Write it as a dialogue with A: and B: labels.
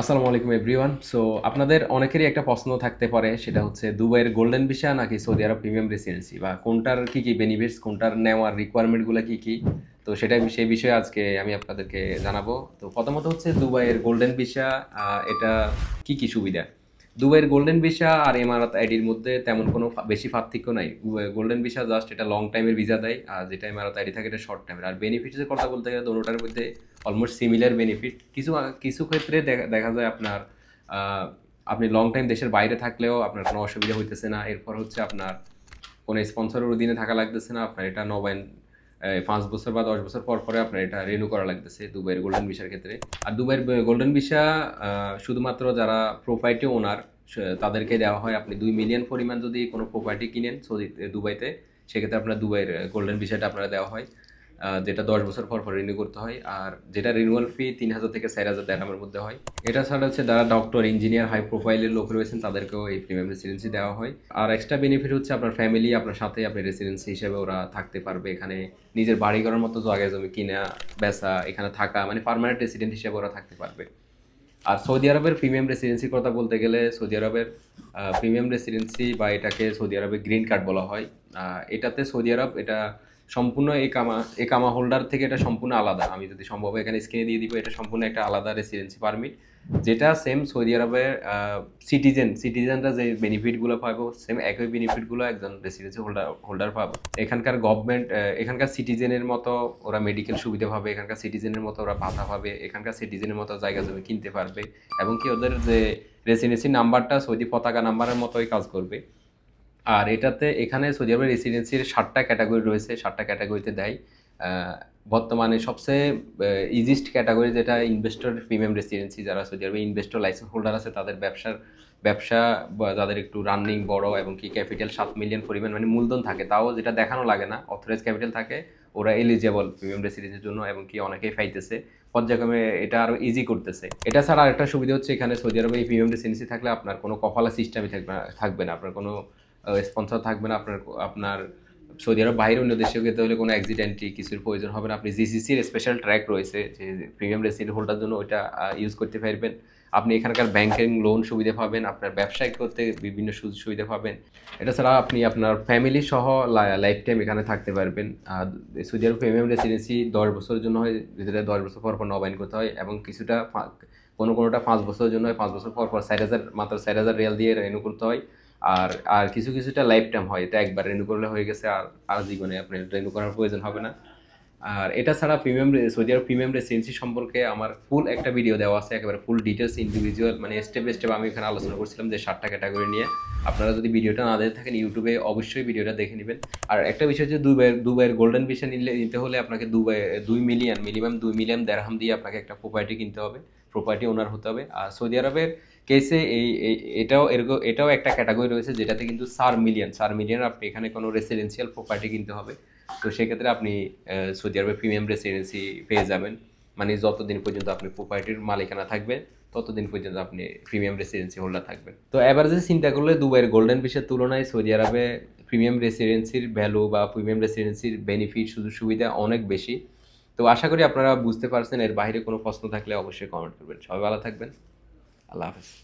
A: আসসালামু আলাইকুম everyone so আপনাদের অনেকেরই একটা প্রশ্ন থাকতে পারে, সেটা হচ্ছে, দুবাইয়ের গোল্ডেন ভিসা নাকি সৌদি আরব প্রিমিয়াম রেসিডেন্সি বা কোনটার কী কী বেনিফিটস কোনটার নেওয়ার রিকোয়ারমেন্টগুলো কী কী? তো সেটা সেই বিষয়ে আজকে আমি আপনাদেরকে জানাব। তো প্রথমত হচ্ছে, দুবাইয়ের গোল্ডেন ভিসা এটা কী কী সুবিধা? দুবাইয়ের গোল্ডেন ভিসা আর এমারাত আইডির মধ্যে তেমন কোনো বেশি পার্থক্য নাই। গোল্ডেন ভিসা জাস্ট এটা লং টাইমের ভিসা দেয়, আর যেটা এমারাত আইডি থাকে এটা শর্ট টাইমের আর বেনিফিটসের কথা বলতে গেলে দুটোটার মধ্যে অলমোস্ট সিমিলার বেনিফিট কিছু কিছু ক্ষেত্রে দেখা যায় আপনার আপনি লং টাইম দেশের বাইরে থাকলেও আপনার কোনো অসুবিধা হইতেছে না। এরপর হচ্ছে আপনার কোনো স্পন্সরের অধীনে থাকা লাগতেছে না। আপনার এটা নবায়ন পাঁচ বছর বা দশ বছর পর পরে আপনার এটা রেনু করা লাগতেছে দুবাইয়ের গোল্ডেন ভিসার ক্ষেত্রে। আর দুবাইয়ের গোল্ডেন ভিসা শুধুমাত্র যারা প্রোপার্টি ওনার তাদেরকে দেওয়া হয় আপনি দুই মিলিয়ন পরিমাণ যদি কোনো প্রপার্টি কিনেন সৌদি দুবাইতে, সেক্ষেত্রে আপনার দুবাইয়ের গোল্ডেন ভিসাটা আপনারা দেওয়া হয়। যেটা দশ বছর পর পর রিনিউ করতে হয়, আর যেটা রিনিউয়াল ফি তিন হাজার থেকে চার হাজার দেড়ামের মধ্যে হয়। এটা ছাড়া হচ্ছে যারা ডক্টর ইঞ্জিনিয়ার হাই প্রোফাইলের লোক রয়েছেন, তাদেরকেও এই প্রিমিয়াম রেসিডেন্সি দেওয়া হয়। আর এক্সট্রা বেনিফিট হচ্ছে আপনার ফ্যামিলি আপনার সাথে আপনি রেসিডেন্সি হিসেবে ওরা থাকতে পারবে। এখানে নিজের বাড়ি করার মতো জায়গায় জমি কিনা, বেচা, এখানে থাকা মানে পার্মানেন্ট রেসিডেন্ট হিসেবে ওরা থাকতে পারবে। আর সৌদি আরবের প্রিমিয়াম রেসিডেন্সির কথা বলতে গেলে, সৌদি আরবের প্রিমিয়াম রেসিডেন্সি বা এটাকে সৌদি আরবে গ্রিন কার্ড বলা হয়। এটাতে সৌদি আরব, এটা সম্পূর্ণ এই একামা একামা হোল্ডার থেকে এটা সম্পূর্ণ আলাদা। আমি যদি সম্ভব এখানে স্ক্রিনে দিয়ে দিব, এটা সম্পূর্ণ একটা আলাদা রেসিডেন্সি পারমিট যেটা সেম সৌদি আরবের সিটিজেন সিটিজেনরা যে বেনিফিটগুলো পাবো সেম একই বেনিফিটগুলো একজন রেসিডেন্সি হোল্ডার হোল্ডার পাবে। এখানকার গভর্নমেন্ট এখানকার সিটিজেনের মতো ওরা মেডিকেল সুবিধা পাবে, এখানকার সিটিজেনের মতো ওরা ভাতা পাবে, এখানকার সিটিজেনের মতো জায়গা জমি কিনতে পারবে। এবং কি ওদের যে রেসিডেন্সি নাম্বারটা সৌদি পতাকা নাম্বারের মতোই কাজ করবে। আর এটাতে এখানে সৌদি আরবের রেসিডেন্সির ষাটটা ক্যাটাগরি রয়েছে ষাটটা ক্যাটাগরিতে দেয়। বর্তমানে সবচেয়ে ইজিস্ট ক্যাটাগরি যেটা ইনভেস্টর প্রিমিয়াম রেসিডেন্সি যারা সৌদি আরবে ইনভেস্টর লাইসেন্স হোল্ডার আছে, তাদের ব্যবসার, ব্যবসা যাদের একটু রানিং বড় এবং কি ক্যাপিটাল সাত মিলিয়ন পরিমাণ মানে মূলধন থাকে, তাও যেটা দেখানো লাগে না অথরাইজ ক্যাপিটাল থাকে, ওরা এলিজেবল প্রিমিয়াম রেসিডেন্সির জন্য এবং কি অনেকেই পাইতেছে। পর্যায়ক্রমে এটা আরও ইজি করতেছে। এটা ছাড়া আরেকটা সুবিধা হচ্ছে এখানে সৌদি আরবে প্রিমিয়াম রেসিডেন্সি থাকলে আপনার কোনো কফালা সিস্টেমই থাকবে না থাকবে না, আপনার কোনো স্পন্সর থাকবে না আপনার আপনার সৌদি আরব বাইরে অন্য দেশে যেতে হলে কোনো অ্যাক্সিডেন্টই কিছুর প্রয়োজন হবে না। আপনি জিসিসির স্পেশাল ট্র্যাক রয়েছে, যে প্রিমিয়াম রেসিডেন্ট হোল্ডার জন্য ওইটা ইউজ করতে পারবেন। আপনি এখানকার ব্যাংকিং লোন সুবিধা পাবেন, আপনার ব্যবসায় করতে বিভিন্ন সুযোগ সুবিধা পাবেন। এটা ছাড়া আপনি আপনার ফ্যামিলি সহ লাইফ টাইম এখানে থাকতে পারবেন। আর সৌদি আরব প্রিমিয়াম রেসিডেন্সি দশ বছরের জন্য হয়, যেটা দশ বছর পর পর নবায়ন করতে হয়, এবং কিছুটা কোনো কোনোটা পাঁচ বছরের জন্য হয়, পাঁচ বছর পর পর ষাট হাজার, মাত্র ষাট হাজার রিয়াল দিয়ে রেনু করতে হয়। আর আর কিছু কিছুটা লাইফ টাইম হয়। এটা একবার রেনু করলে হয়ে গেছে, আর আর জীবনে আপনি রেনু করার প্রয়োজন হবে না। আর এটা ছাড়া premium Saudi Arab premium residency সম্পর্কে আমার ফুল একটা ভিডিও দেওয়া আছে, একেবারে ফুল ডিটেলস ইন্ডিভিজুয়াল মানে স্টেপ বাই স্টেপ আমি এখানে আলোচনা করছিলাম যে সাতটা ক্যাটাগরি নিয়ে। আপনারা যদি ভিডিওটা না দেখে থাকেন ইউটিউবে অবশ্যই ভিডিওটা দেখে নেবেন। আর একটা বিষয় হচ্ছে দুবাইয়ের দুবাইয়ের গোল্ডেন ভিসা নিলে, নিতে হলে আপনাকে দুবাই, দুই মিলিয়ন মিনিমাম দুই মিলিয়ন দেড়হাম দিয়ে আপনাকে একটা প্রপার্টি কিনতে হবে। প্রপার্টি ওনার হতে হবে। আর সৌদি আরবের কেসে এই এটাও এরকম, এটাও একটা ক্যাটাগরি রয়েছে যেটাতে কিন্তু চার মিলিয়ন সার মিলিয়ন আপনি এখানে কোনো রেসিডেন্সিয়াল প্রপার্টি কিনতে হবে। তো সেক্ষেত্রে আপনি সৌদি আরবে প্রিমিয়াম রেসিডেন্সি পেয়ে যাবেন। মানে যতদিন পর্যন্ত আপনি প্রপার্টির মালিকানা থাকবেন, ততদিন পর্যন্ত আপনি প্রিমিয়াম রেসিডেন্সি হোল্ডার থাকবেন। তো এভারেজে চিন্তা করলে দুবাইয়ের গোল্ডেন ভিসার তুলনায় সৌদি আরবে প্রিমিয়াম রেসিডেন্সির ভ্যালু বা প্রিমিয়াম রেসিডেন্সির বেনিফিট সুযোগ সুবিধা অনেক বেশি। তো আশা করি আপনারা বুঝতে পারছেন, এর বাইরে কোনো প্রশ্ন থাকলে অবশ্যই কমেন্ট করবেন। সবাই ভালো থাকবেন। আল্লাহ হাফেজ